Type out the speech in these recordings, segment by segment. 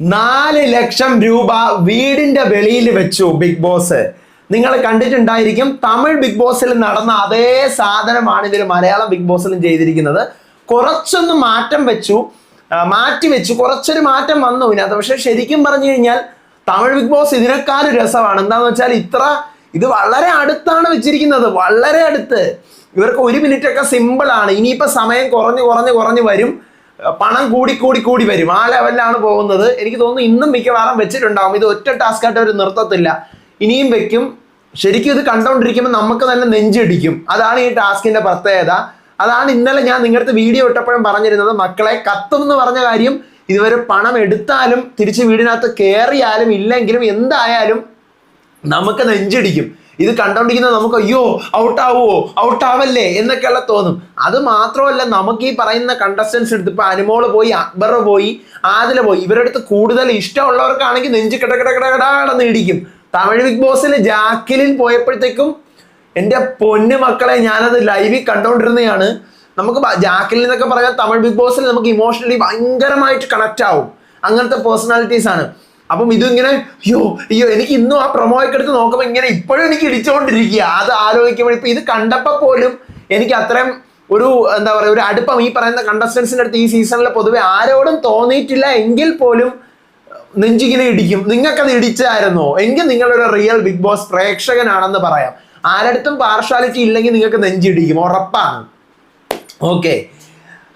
നാല് ലക്ഷം രൂപ വീടിന്റെ വെളിയിൽ വെച്ചു ബിഗ് ബോസ്. നിങ്ങൾ കണ്ടിട്ടുണ്ടായിരിക്കും തമിഴ് ബിഗ് ബോസിൽ നടന്ന അതേ സാധനമാണ് ഇതിൽ മലയാളം ബിഗ് ബോസിലും ചെയ്തിരിക്കുന്നത്. കുറച്ചൊന്ന് മാറ്റം വെച്ചു മാറ്റി വെച്ചു കുറച്ചൊരു മാറ്റം വന്നു. ഇതിനകത്ത് പക്ഷെ ശരിക്കും പറഞ്ഞു കഴിഞ്ഞാൽ തമിഴ് ബിഗ് ബോസ് ഇതിനേക്കാൾ രസമാണ്. എന്താന്ന് വെച്ചാൽ ഇത്ര ഇത് വളരെ അടുത്താണ് വെച്ചിരിക്കുന്നത് വളരെ അടുത്ത്. ഇവർക്ക് ഒരു മിനിറ്റ് ഒക്കെ സിമ്പിൾ ആണ്. ഇനിയിപ്പോ സമയം കുറഞ്ഞ് കുറഞ്ഞ് കുറഞ്ഞ് വരും. പണം കൂടി കൂടി കൂടി വരും. ആ ലെവലിലാണ് പോകുന്നത്. എനിക്ക് തോന്നുന്നു ഇന്നും മിക്കവാറും വെച്ചിട്ടുണ്ടാകും ഇത് ഒറ്റ ടാസ്ക് ആയിട്ട് അവർ നിർത്തത്തില്ല. ഇനിയും വെക്കും. ശരിക്കും ഇത് കണ്ടോണ്ടിരിക്കുമ്പോൾ നമുക്ക് തന്നെ നെഞ്ചിടിക്കും അതാണ് ഈ ടാസ്കിന്റെ പ്രത്യേകത. അതാണ് ഇന്നലെ ഞാൻ നിങ്ങളുടെ വീഡിയോ ഇട്ടപ്പോഴും പറഞ്ഞിരുന്നത്. മക്കളെ കത്തും എന്ന് പറഞ്ഞ കാര്യം ഇതുവരെ പണം എടുത്താലും തിരിച്ച് വീടിനകത്ത് കയറിയാലും ഇല്ലെങ്കിലും എന്തായാലും നമുക്ക് നെഞ്ചിടിക്കും ഇത് കണ്ടോണ്ടിരിക്കുന്ന നമുക്ക് അയ്യോ ഔട്ടാവോ ഔട്ടാവല്ലേ എന്നൊക്കെയുള്ള തോന്നും. അത് മാത്രമല്ല നമുക്ക് ഈ പറയുന്ന കണ്ടസ്റ്റൻസ് എടുത്ത് ഇപ്പൊ അനുമോൾ പോയി അക്ബർ പോയി ആദില പോയി ഇവരുടെ അടുത്ത് കൂടുതൽ ഇഷ്ടമുള്ളവർക്കാണെങ്കിൽ നെഞ്ച് കിട കിട നേടിക്കും ഇടിക്കും. തമിഴ് ബിഗ് ബോസിൽ ജാക്കിലിൻ പോയപ്പോഴത്തേക്കും എന്റെ പൊന്നു മക്കളെ ഞാനത് ലൈവിൽ കണ്ടോണ്ടിരുന്നതാണ് നമുക്ക് ജാക്കിലിൻ എന്നൊക്കെ പറഞ്ഞാൽ തമിഴ് ബിഗ് ബോസിൽ നമുക്ക് ഇമോഷണലി ഭയങ്കരമായിട്ട് കണക്റ്റ് ആവും. അങ്ങനത്തെ പേഴ്സണാലിറ്റീസ് ആണ്. അപ്പം ഇതിങ്ങനെ അയ്യോ അയ്യോ എനിക്ക് ഇന്നും ആ പ്രൊമോയൊക്കെ എടുത്ത് നോക്കുമ്പോൾ ഇങ്ങനെ ഇപ്പോഴും എനിക്ക് ഇടിച്ചുകൊണ്ടിരിക്കുക അത് ആലോചിക്കുമ്പോൾ ഇപ്പൊ ഇത് കണ്ടപ്പോൾ പോലും എനിക്ക് അത്രയും ഒരു എന്താ പറയുക ഒരു അടുപ്പം ഈ പറയുന്ന കണ്ടസ്റ്റൻസിന്റെ അടുത്ത് ഈ സീസണിൽ പൊതുവെ ആരോടും തോന്നിയിട്ടില്ല എങ്കിൽ പോലും നെഞ്ചിങ്ങനെ ഇടിക്കും. നിങ്ങൾക്കത് ഇടിച്ചായിരുന്നോ? എങ്കിൽ നിങ്ങളൊരു റിയൽ ബിഗ് ബോസ് പ്രേക്ഷകനാണെന്ന് പറയാം. ആരടുത്തും പാർഷ്വാലിറ്റി ഇല്ലെങ്കിൽ നിങ്ങൾക്ക് നെഞ്ചിടിക്കും. ഉറപ്പാണ്. ഓക്കെ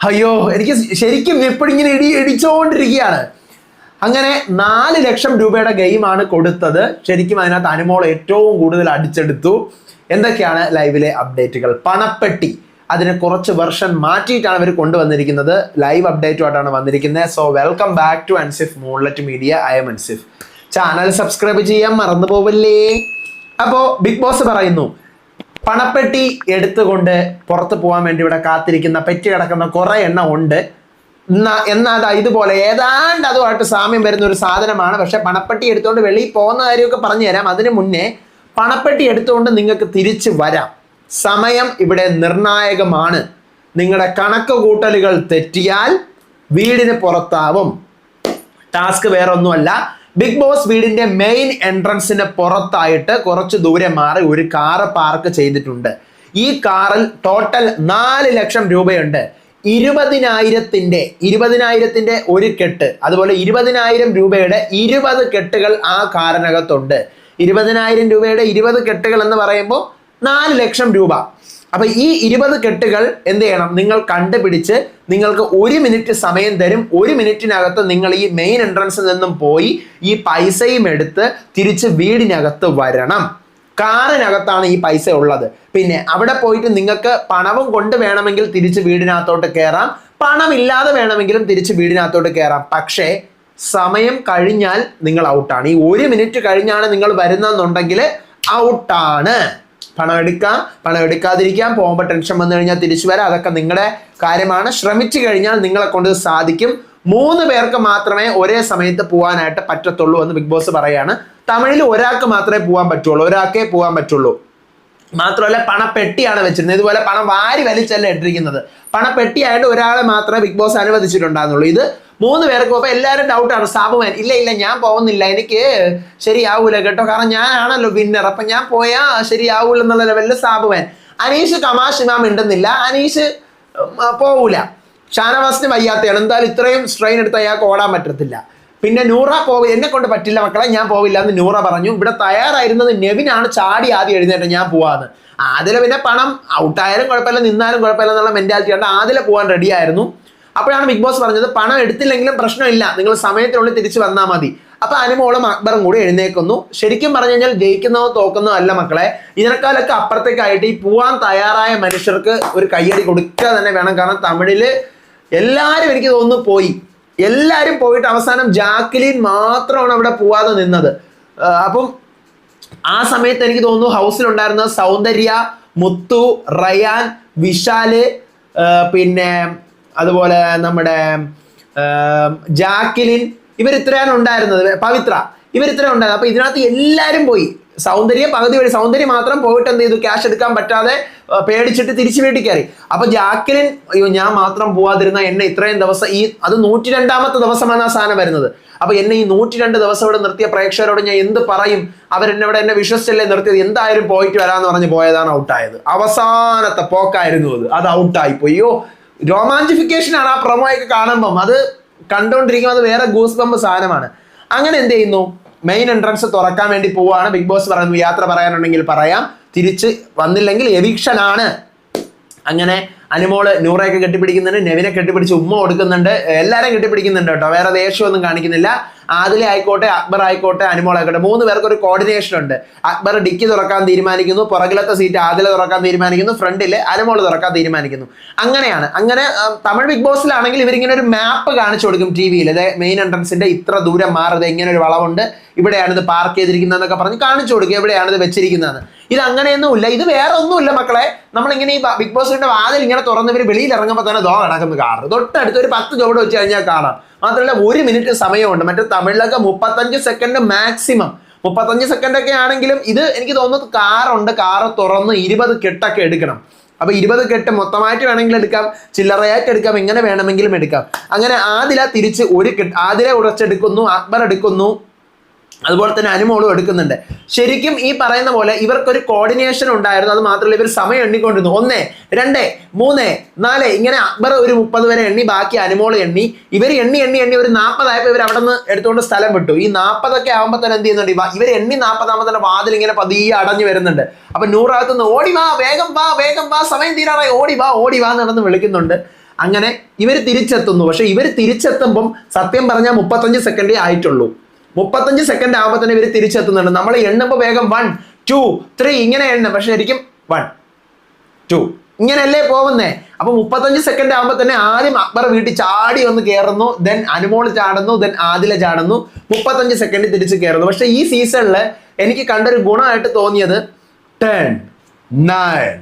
അയ്യോ എനിക്ക് ശരിക്കും എപ്പോഴും ഇങ്ങനെ ഇടി ഇടിച്ചുകൊണ്ടിരിക്കുകയാണ് അങ്ങനെ നാല് ലക്ഷം രൂപയുടെ ഗെയിമാണ് കൊടുത്തത്. ശരിക്കും അതിനകത്ത് അനുമോൾ ഏറ്റവും കൂടുതൽ അടിച്ചെടുത്തു. എന്തൊക്കെയാണ് ലൈവിലെ അപ്ഡേറ്റുകൾ പണപ്പെട്ടി. അതിനെ കുറച്ച് വെർഷൻ മാറ്റിയിട്ടാണ് അവർ കൊണ്ടുവന്നിരിക്കുന്നത്. ലൈവ് അപ്ഡേറ്റുമായിട്ടാണ് വന്നിരിക്കുന്നത്. So welcome back to Ansif Moonlet media I M Ansif channel subscribe ചെയ്യാൻ മറന്നു പോവല്ലേ? അപ്പോൾ ബിഗ് ബോസ് പറയുന്നു പണപ്പെട്ടി എടുത്തുകൊണ്ട് പുറത്ത് പോകാൻ വേണ്ടി ഇവിടെ കാത്തിരിക്കുന്ന പെറ്റി കിടക്കുന്ന കുറെ എണ്ണം ഉണ്ട്. എന്നാ എന്നാ ഇതുപോലെ. ഏതാണ്ട് അതുമായിട്ട് സാമ്യം വരുന്ന ഒരു സാധനമാണ്. പക്ഷെ പണപ്പെട്ടി എടുത്തുകൊണ്ട് വെളിയിൽ പോകുന്ന കാര്യമൊക്കെ പറഞ്ഞു തരാം. അതിന് മുന്നേ പണപ്പെട്ടി എടുത്തുകൊണ്ട് നിങ്ങൾക്ക് തിരിച്ചു വരാം. സമയം ഇവിടെ നിർണായകമാണ്. നിങ്ങളുടെ കണക്ക് കൂട്ടലുകൾ തെറ്റിയാൽ വീടിന് പുറത്താവും. ടാസ്ക് വേറെ ഒന്നുമല്ല ബിഗ് ബോസ് വീടിന്റെ മെയിൻ എൻട്രൻസിന് പുറത്തായിട്ട് കുറച്ച് ദൂരെ മാറി ഒരു കാറ് പാർക്ക് ചെയ്തിട്ടുണ്ട്. ഈ കാറിൽ ടോട്ടൽ നാല് ലക്ഷം രൂപയുണ്ട്. ഇരുപതിനായിരത്തിന്റെ ഇരുപതിനായിരത്തിന്റെ ഒരു കെട്ട് അതുപോലെ ഇരുപതിനായിരം രൂപയുടെ ഇരുപത് കെട്ടുകൾ ആ കാറിനകത്തുണ്ട്. ഇരുപതിനായിരം രൂപയുടെ ഇരുപത് കെട്ടുകൾ എന്ന് പറയുമ്പോൾ നാല് ലക്ഷം രൂപ. അപ്പൊ ഈ ഇരുപത് കെട്ടുകൾ എന്ത് ചെയ്യണം? നിങ്ങൾ കണ്ടുപിടിച്ച് നിങ്ങൾക്ക് ഒരു മിനിറ്റ് സമയം തരും. ഒരു മിനിറ്റിനകത്ത് നിങ്ങൾ ഈ മെയിൻ എൻട്രൻസിൽ നിന്നും പോയി ഈ പൈസയും എടുത്ത് തിരിച്ച് വീടിനകത്ത് വരണം. കാറിനകത്താണ് ഈ പൈസ ഉള്ളത്. പിന്നെ അവിടെ പോയിട്ട് നിങ്ങൾക്ക് പണവും കൊണ്ട് വേണമെങ്കിൽ തിരിച്ച് വീടിനകത്തോട്ട് കയറാം പണമില്ലാതെ വേണമെങ്കിലും തിരിച്ച് വീടിനകത്തോട്ട് കയറാം പക്ഷേ സമയം കഴിഞ്ഞാൽ നിങ്ങൾ ഔട്ടാണ്. ഈ ഒരു മിനിറ്റ് കഴിഞ്ഞാണ് നിങ്ങൾ വരുന്നതെന്നുണ്ടെങ്കിൽ ഔട്ടാണ്. പണം എടുക്കാം. പണം എടുക്കാതിരിക്കാം. പോകുമ്പോൾ ടെൻഷൻ വന്നു കഴിഞ്ഞാൽ തിരിച്ചു വരാം. അതൊക്കെ നിങ്ങളുടെ കാര്യമാണ്. ശ്രമിച്ചു കഴിഞ്ഞാൽ നിങ്ങളെ കൊണ്ട് സാധിക്കും. മൂന്ന് പേർക്ക് മാത്രമേ ഒരേ സമയത്ത് പോകാനായിട്ട് പറ്റത്തുള്ളൂ എന്ന് ബിഗ് ബോസ് പറയാണ്. തമിഴിൽ ഒരാൾക്ക് മാത്രമേ പോകാൻ പറ്റുള്ളൂ. ഒരാൾക്കേ പോകാൻ പറ്റുള്ളൂ. മാത്രമല്ല പണപ്പെട്ടിയാണ് വെച്ചിരുന്നത്. ഇതുപോലെ പണം വാരി വലിച്ചല്ല ഇട്ടിരിക്കുന്നത്. പണപ്പെട്ടിയായിട്ട് ഒരാളെ മാത്രമേ ബിഗ് ബോസ് അനുവദിച്ചിട്ടുണ്ടായിരുന്നുള്ളൂ. ഇത് മൂന്ന് പേർക്ക് അപ്പോൾ എല്ലാവരും ഡൗട്ടാണ് സാബുമാൻ ഇല്ല ഇല്ല ഞാൻ പോകുന്നില്ല. എനിക്ക് ശരിയാവൂല കേട്ടോ. കാരണം ഞാനാണല്ലോ വിന്നർ അപ്പം ഞാൻ പോയാൽ ശരിയാവൂല എന്നുള്ള ലെവലിൽ സാബുമാൻ അനീഷ് കമാഷ് ഇമാം ഉണ്ടെന്നില്ല അനീഷ് പോകൂല ഷാനവാസിന് വയ്യാത്തയാണ്. എന്തായാലും ഇത്രയും സ്ട്രെയിൻ എടുത്ത് അയാൾക്ക് ഓടാൻ പറ്റത്തില്ല. പിന്നെ നൂറ പോവ എന്നെ കൊണ്ട് പറ്റില്ല മക്കളെ ഞാൻ പോവില്ല എന്ന് നൂറ പറഞ്ഞു. ഇവിടെ തയ്യാറായിരുന്നത് നെവിനാണ് ചാടി ആദ്യം എഴുന്നേറ്റ് ഞാൻ പോവാന്ന്. ആദില പിന്നെ പണം ഔട്ടായാലും കുഴപ്പമില്ല നിന്നാലും കുഴപ്പമില്ല എന്നുള്ള മെന്റാലിറ്റി ആണ് ആദില പോകാൻ റെഡി ആയിരുന്നു. അപ്പോഴാണ് ബിഗ് ബോസ് പറഞ്ഞത് പണം എടുത്തില്ലെങ്കിലും പ്രശ്നമില്ല നിങ്ങൾ സമയത്തിനുള്ളിൽ തിരിച്ചു വന്നാൽ മതി. അപ്പൊ അനുമോളും അക്ബറും കൂടി എഴുന്നേക്കുന്നു ശരിക്കും പറഞ്ഞു കഴിഞ്ഞാൽ ജയിക്കുന്നതോ തോക്കുന്നതോ അല്ല മക്കളെ ഇതിനേക്കാളൊക്കെ അപ്പുറത്തേക്കായിട്ട് ഈ പോവാൻ തയ്യാറായ മനുഷ്യർക്ക് ഒരു കയ്യടി കൊടുക്കുക തന്നെ വേണം. കാരണം തമിഴിൽ എല്ലാവരും എനിക്ക് തോന്നുന്നു പോയി. എല്ലാവരും പോയിട്ട് അവസാനം ജാക്ലിൻ മാത്രമാണ് അവിടെ പോവാതെ നിന്നത്. അപ്പം ആ സമയത്ത് എനിക്ക് തോന്നുന്നു ഹൗസിലുണ്ടായിരുന്ന സൗന്ദര്യ മുത്തു റയാൻ വിശാൽ പിന്നെ അതുപോലെ നമ്മുടെ ജാക്കിലിൻ ഇവർ ഇത്രയാണ് ഉണ്ടായിരുന്നത്. പവിത്ര ഇവർ ഉണ്ടായിരുന്നത്. അപ്പൊ ഇതിനകത്ത് എല്ലാവരും പോയി. സൗന്ദര്യ പകുതി വഴി സൗന്ദര്യം മാത്രം പോയിട്ട് എന്ത് ചെയ്തു? ക്യാഷ് എടുക്കാൻ പറ്റാതെ പേടിച്ചിട്ട് തിരിച്ചു വീട്ടിൽ കയറി. അപ്പൊ ജാക്കലിൻ അയ്യോ ഞാൻ മാത്രം പോവാതിരുന്ന എന്നെ ഇത്രയും ദിവസം ഈ അത് നൂറ്റി രണ്ടാമത്തെ ദിവസമാണ് ആ സാധനം വരുന്നത്. അപ്പൊ എന്നെ ഈ നൂറ്റി രണ്ട് ദിവസം ഇവിടെ നിർത്തിയ പ്രേക്ഷകരോട് ഞാൻ എന്ത് പറയും? അവരെന്നെ ഇവിടെ എന്നെ വിശ്വസിച്ചല്ലേ നിർത്തിയത്? എന്തായാലും പോയിട്ട് വരാന്ന് പറഞ്ഞ് പോയതാണ് ഔട്ടായത്. അവസാനത്തെ പോക്കായിരുന്നു അത്. അത് ഔട്ടായി പോയി അയ്യോ രോമാഞ്ചിഫിക്കേഷൻ ആണ് ആ പ്രൊമോയൊക്കെ കാണുമ്പം. അത് കണ്ടുകൊണ്ടിരിക്കുമ്പോൾ അത് വേറെ ഗൂസ് ബമ്പ് സാധനമാണ്. അങ്ങനെ എന്ത് ചെയ്യുന്നു? മെയിൻ എൻട്രൻസ് തുറക്കാൻ വേണ്ടി പോവുകയാണ് ബിഗ് ബോസ് പറയുന്നു യാത്ര പറയാനുണ്ടെങ്കിൽ പറയാം. തിരിച്ച് വന്നില്ലെങ്കിൽ എവിക്ഷനാണ് അങ്ങനെ അനുമോൾ നൂറയൊക്കെ കെട്ടിപ്പിടിക്കുന്നുണ്ട് നെവിനെ കെട്ടിപ്പിടിച്ച് ഉമ്മ കൊടുക്കുന്നുണ്ട്. എല്ലാവരെയും കെട്ടിപ്പിടിക്കുന്നുണ്ട് കേട്ടോ. വേറെ ദേഷ്യമൊന്നും കാണിക്കുന്നില്ല. ആദിലെ ആയിക്കോട്ടെ അക്ബർ ആയിക്കോട്ടെ അനുമോൾ ആയിക്കോട്ടെ. മൂന്ന് പേർക്ക് ഒരു കോർഡിനേഷൻ ഉണ്ട്. അക്ബർ ഡിക്കി തുറക്കാൻ തീരുമാനിക്കുന്നു പുറകിലത്തെ സീറ്റ് ആദില തുറക്കാൻ തീരുമാനിക്കുന്നു ഫ്രണ്ടിൽ അനുമോൾ തുറക്കാൻ തീരുമാനിക്കുന്നു. അങ്ങനെയാണ്. അങ്ങനെ തമിഴ് ബിഗ് ബോസിലാണെങ്കിൽ ഇവരിങ്ങനെ ഒരു മാപ്പ് കാണിച്ചു കൊടുക്കും ടി വിയിൽ അതെ മെയിൻ എൻട്രൻസിന്റെ ഇത്ര ദൂരം മാറുന്നത് ഇങ്ങനെ ഒരു വളവുണ്ട്. ഇവിടെയാണ് ഇത് പാർക്ക് ചെയ്തിരിക്കുന്നതെന്നൊക്കെ പറഞ്ഞ് കാണിച്ചു കൊടുക്കുക എവിടെയാണ് ഇത് വെച്ചിരിക്കുന്നത് ഇത് അങ്ങനെയൊന്നുമില്ല ഇത് വേറെ ഒന്നുമില്ല മക്കളെ. നമ്മളിങ്ങനെ ഈ ബിഗ് ബോസിന്റെ വാതിൽ ഇങ്ങനെ തുറന്ന് വെളിയിൽ ഇറങ്ങുമ്പോൾ തന്നെ ദോ കിടക്കുന്ന കാണും തൊട്ടടുത്ത് ഒരു പത്ത് ചുവട് വെച്ച് കഴിഞ്ഞാൽ കാണാം. മാത്രമല്ല ഒരു മിനിറ്റ് സമയമുണ്ട്. മറ്റേ തമിഴിലൊക്കെ മുപ്പത്തഞ്ച് സെക്കൻഡ് മാക്സിമം മുപ്പത്തഞ്ച് സെക്കൻഡ് ഒക്കെ ആണെങ്കിലും ഇത് എനിക്ക് തോന്നുന്നത് കാറുണ്ട്. കാറ് തുറന്ന് ഇരുപത് കെട്ടൊക്കെ എടുക്കണം. അപ്പൊ ഇരുപത് കെട്ട് മൊത്തമായിട്ട് വേണമെങ്കിൽ എടുക്കാം. ചില്ലറയായിട്ട് എടുക്കാം. എങ്ങനെ വേണമെങ്കിലും എടുക്കാം. അങ്ങനെ ആദില തിരിച്ച് ഒരു കെട്ട് ആദില ഉടച്ചെടുക്കുന്നു അക്ബർ എടുക്കുന്നു. അതുപോലെ തന്നെ അനുമോളും എടുക്കുന്നുണ്ട്. ശരിക്കും ഈ പറയുന്ന പോലെ ഇവർക്കൊരു കോർഡിനേഷൻ ഉണ്ടായിരുന്നു. അത് മാത്രമല്ല ഇവർ സമയം എണ്ണിക്കൊണ്ടിരുന്നു. ഒന്ന് രണ്ട് മൂന്ന് നാല് ഇങ്ങനെ അക്ബർ ഒരു മുപ്പത് വരെ എണ്ണി ബാക്കി അനുമോൾ എണ്ണി. ഇവർ എണ്ണി എണ്ണി എണ്ണി ഒരു നാൽപ്പതായപ്പോൾ ഇവർ അവിടെ നിന്ന് എടുത്തുകൊണ്ട് സ്ഥലം വിട്ടു. ഈ നാൽപ്പതൊക്കെ ആകുമ്പോൾ തന്നെ എന്ത് ചെയ്യുന്നുണ്ട്? ഇവർ എണ്ണി നാൽപ്പതാകുമ്പോൾ തന്നെ വാതിൽ ഇങ്ങനെ പതിയെ അടഞ്ഞു വരുന്നുണ്ട്. അപ്പൊ നൂറാകത്ത് നിന്ന് ഓടി വാ വേഗം വാ വേഗം വാ സമയം തീരാറായി. ഓടി വാ ഓടി വാ നടന്ന് വിളിക്കുന്നുണ്ട്. അങ്ങനെ ഇവർ തിരിച്ചെത്തുന്നു. പക്ഷെ ഇവർ തിരിച്ചെത്തുമ്പം സത്യം പറഞ്ഞാൽ മുപ്പത്തഞ്ച് സെക്കൻഡേ ആയിട്ടുള്ളൂ. മുപ്പത്തഞ്ച് സെക്കൻഡ് ആകുമ്പോൾ തന്നെ ഇവർ തിരിച്ചെത്തുന്നുണ്ട്. നമ്മൾ എണ്ണുമ്പോൾ വേഗം വൺ ടു ത്രീ ഇങ്ങനെ എണ്ണം. പക്ഷെ ശരിക്കും വൺ ടു ഇങ്ങനെയല്ലേ പോകുന്നേ? അപ്പൊ മുപ്പത്തഞ്ച് സെക്കൻഡ് ആകുമ്പോൾ തന്നെ ആദ്യം അക്ബർ വീട്ടിൽ ചാടി ഒന്ന് കയറുന്നു ദെൻ അനുമോൾ ചാടുന്നു ദെൻ ആദില ചാടുന്നു. മുപ്പത്തഞ്ച് സെക്കൻഡ് തിരിച്ച് കയറുന്നു പക്ഷെ ഈ സീസണിൽ എനിക്ക് കണ്ടൊരു ഗുണമായിട്ട് തോന്നിയത് ടെൻ നയൻ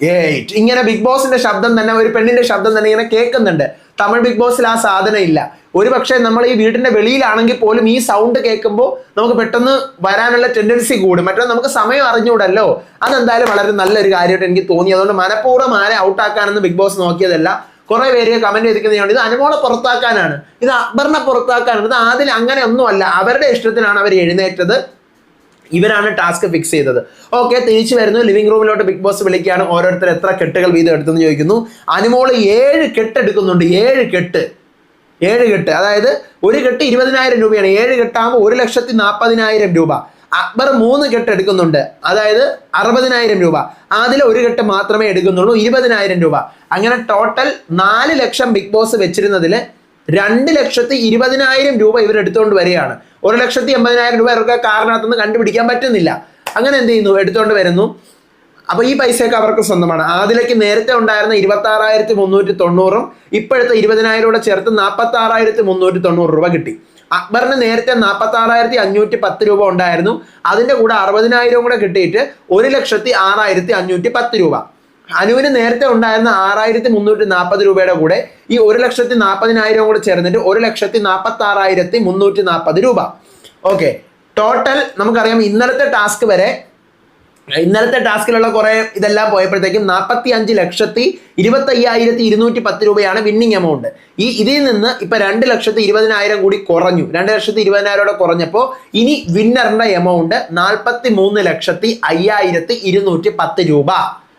എയ്റ്റ് ഇങ്ങനെ ബിഗ് ബോസിന്റെ ശബ്ദം തന്നെ ഒരു പെണ്ണിന്റെ ശബ്ദം തന്നെ ഇങ്ങനെ കേൾക്കുന്നുണ്ട്. തമിഴ് ബിഗ് ബോസിൽ ആ സാധനം ഇല്ല. ഒരു പക്ഷേ നമ്മൾ ഈ വീടിന്റെ വെളിയിലാണെങ്കിൽ പോലും ഈ സൗണ്ട് കേൾക്കുമ്പോൾ നമുക്ക് പെട്ടെന്ന് വരാനുള്ള ടെൻഡൻസി കൂടും. മറ്റേ നമുക്ക് സമയം അറിഞ്ഞുകൂടല്ലോ അതെന്തായാലും വളരെ നല്ലൊരു കാര്യമായിട്ട് എനിക്ക് തോന്നി. അതുകൊണ്ട് മനഃപൂർവം ആരെ ഔട്ടാക്കാനെന്ന് ബിഗ് ബോസ് നോക്കിയതല്ല. കുറെ പേര് കമന്റ് ചെയ്തിരിക്കുന്നതുകൊണ്ട് ഇത് അനുമോളെ പുറത്താക്കാനാണ്. ഇത് അക്ബറിനെ പുറത്താക്കാനാണ്. ഇത് ആദ്യം അങ്ങനെ ഒന്നുമല്ല. അവരുടെ ഇഷ്ടത്തിനാണ് അവർ എഴുന്നേറ്റത്. ഇവരാണ് ടാസ്ക് ഫിക്സ് ചെയ്തത്. ഓക്കെ തിരിച്ചു വരുന്നു. ലിവിംഗ് റൂമിലോട്ട് ബിഗ് ബോസ് വിളിക്കുകയാണ്. ഓരോരുത്തർ എത്ര കെട്ടുകൾ വീതം എടുത്തെന്ന് ചോദിക്കുന്നു. അനുമോൾ ഏഴ് കെട്ട് എടുക്കുന്നുണ്ട്. ഏഴ് കെട്ട്. ഏഴ് കെട്ട്. അതായത് ഒരു കെട്ട് ഇരുപതിനായിരം രൂപയാണ്. ഏഴ് കെട്ടാകുമ്പോൾ ഒരു ലക്ഷത്തി നാൽപ്പതിനായിരം രൂപ. അക്ബർ മൂന്ന് കെട്ട് എടുക്കുന്നുണ്ട്. അതായത് അറുപതിനായിരം രൂപ. അതിൽ ഒരു കെട്ട് മാത്രമേ എടുക്കുന്നുള്ളൂ. ഇരുപതിനായിരം രൂപ. അങ്ങനെ ടോട്ടൽ നാല് ലക്ഷം ബിഗ് ബോസ് വെച്ചിരുന്നതിൽ രണ്ട് ലക്ഷത്തി ഇരുപതിനായിരം രൂപ ഇവർ എടുത്തുകൊണ്ട് വരികയാണ്. ഒരു ലക്ഷത്തി എൺപതിനായിരം രൂപ ഇവർക്ക് കാറിനകത്തുനിന്ന് കണ്ടുപിടിക്കാൻ പറ്റുന്നില്ല. അങ്ങനെ എന്ത് ചെയ്യുന്നു? എടുത്തുകൊണ്ട് വരുന്നു. അപ്പൊ ഈ പൈസയൊക്കെ അവർക്ക് സ്വന്തമാണ്. ആദിലേക്ക് നേരത്തെ ഉണ്ടായിരുന്ന ഇരുപത്തി ആറായിരത്തി മുന്നൂറ്റി തൊണ്ണൂറും ഇപ്പോഴത്തെ ഇരുപതിനായിരം കൂടെ ചേർത്ത് നാൽപ്പത്തി ആറായിരത്തി മുന്നൂറ്റി തൊണ്ണൂറ് രൂപ കിട്ടി. അക്ബറിന് നേരത്തെ നാൽപ്പത്തി ആറായിരത്തി അഞ്ഞൂറ്റി പത്ത് രൂപ ഉണ്ടായിരുന്നു. അതിന്റെ കൂടെ അറുപതിനായിരം കൂടെ കിട്ടിയിട്ട് ഒരു ലക്ഷത്തി ആറായിരത്തി അഞ്ഞൂറ്റി പത്ത് രൂപ. അനുവിന് നേരത്തെ ഉണ്ടായിരുന്ന ആറായിരത്തി മുന്നൂറ്റി നാൽപ്പത് രൂപയുടെ കൂടെ ഈ ഒരു ലക്ഷത്തി നാൽപ്പതിനായിരം കൂടെ ചേർന്നിട്ട് ഒരു ലക്ഷത്തി നാൽപ്പത്തി ആറായിരത്തി മുന്നൂറ്റി നാൽപ്പത് രൂപ. ഓക്കെ ടോട്ടൽ നമുക്കറിയാം ഇന്നലത്തെ ടാസ്ക് വരെ ഇന്നലത്തെ ടാസ്കിലുള്ള കുറെ ഇതെല്ലാം പോയപ്പോഴത്തേക്കും നാൽപ്പത്തി അഞ്ച് ലക്ഷത്തി ഇരുപത്തി അയ്യായിരത്തി ഇരുന്നൂറ്റി പത്ത് രൂപയാണ് വിന്നിങ് എമൗണ്ട് ഈ ഇതിൽ നിന്ന് ഇപ്പൊ രണ്ട് ലക്ഷത്തി ഇരുപതിനായിരം കൂടി കുറഞ്ഞു. രണ്ട് ലക്ഷത്തി ഇരുപതിനായിരം കൂടെ കുറഞ്ഞപ്പോൾ ഇനി വിന്നറിന്റെ എമൗണ്ട് നാൽപ്പത്തി മൂന്ന് ലക്ഷത്തി അയ്യായിരത്തി ഇരുന്നൂറ്റി പത്ത് രൂപ.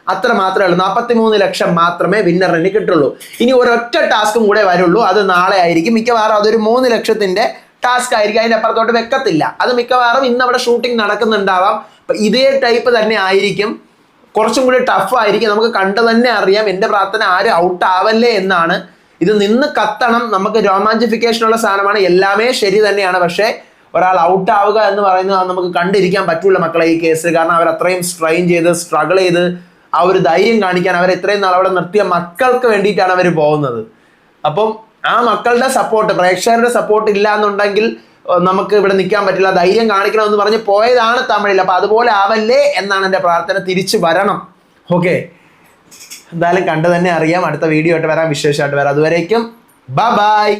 അത്ര മാത്രമേ ഉള്ളൂ. നാൽപ്പത്തി മൂന്ന് ലക്ഷം മാത്രമേ വിന്നറിന് കിട്ടുള്ളൂ. ഇനി ഒരൊറ്റ ടാസ്കും കൂടെ വരുള്ളൂ. അത് നാളെ ആയിരിക്കും. മിക്കവാറും അതൊരു മൂന്ന് ലക്ഷത്തിന്റെ ടാസ്ക് ആയിരിക്കും. അതിന്റെ അപ്പുറത്തോട്ട് വെക്കത്തില്ല. അത് മിക്കവാറും ഇന്ന് അവിടെ ഷൂട്ടിംഗ് നടക്കുന്നുണ്ടാവാം. ഇതേ ടൈപ്പ് തന്നെ ആയിരിക്കും. കുറച്ചും കൂടി ടഫ് ആയിരിക്കും. നമുക്ക് കണ്ടു തന്നെ അറിയാം. എന്റെ പ്രാർത്ഥന ആരും ഔട്ട് ആവല്ലേ എന്നാണ്. ഇത് നിന്ന് കത്തണം. നമുക്ക് രോമാഞ്ചിഫിക്കേഷൻ ഉള്ള സാധനമാണ്. എല്ലാമേ ശരി തന്നെയാണ്. പക്ഷേ ഒരാൾ ഔട്ട് ആവുക എന്ന് പറയുന്നത് നമുക്ക് കണ്ടിരിക്കാൻ പറ്റുള്ള മക്കളെ ഈ കേസ് കാരണം അവർ അത്രയും സ്ട്രെയിൻ ചെയ്ത് സ്ട്രഗിൾ ചെയ്ത് ആ ഒരു ധൈര്യം കാണിക്കാൻ അവർ ഇത്രയും നാൾ അവിടെ നിർത്തിയ മക്കൾക്ക് വേണ്ടിയിട്ടാണ് അവർ പോകുന്നത്. അപ്പം ആ മക്കളുടെ സപ്പോർട്ട് പ്രേക്ഷകരുടെ സപ്പോർട്ട് ഇല്ല എന്നുണ്ടെങ്കിൽ നമുക്ക് ഇവിടെ നിൽക്കാൻ പറ്റില്ല ധൈര്യം കാണിക്കണമെന്ന് പറഞ്ഞ് പോയതാണ് തമിഴിൽ. അപ്പൊ അതുപോലെ ആവല്ലേ എന്നാണ് എന്റെ പ്രാർത്ഥന തിരിച്ചു വരണം. ഓക്കെ എന്തായാലും കണ്ടു തന്നെ അറിയാം. അടുത്ത വീഡിയോ ആയിട്ട് വരാം വിശേഷമായിട്ട് വരാം. അതുവരേക്കും ബൈ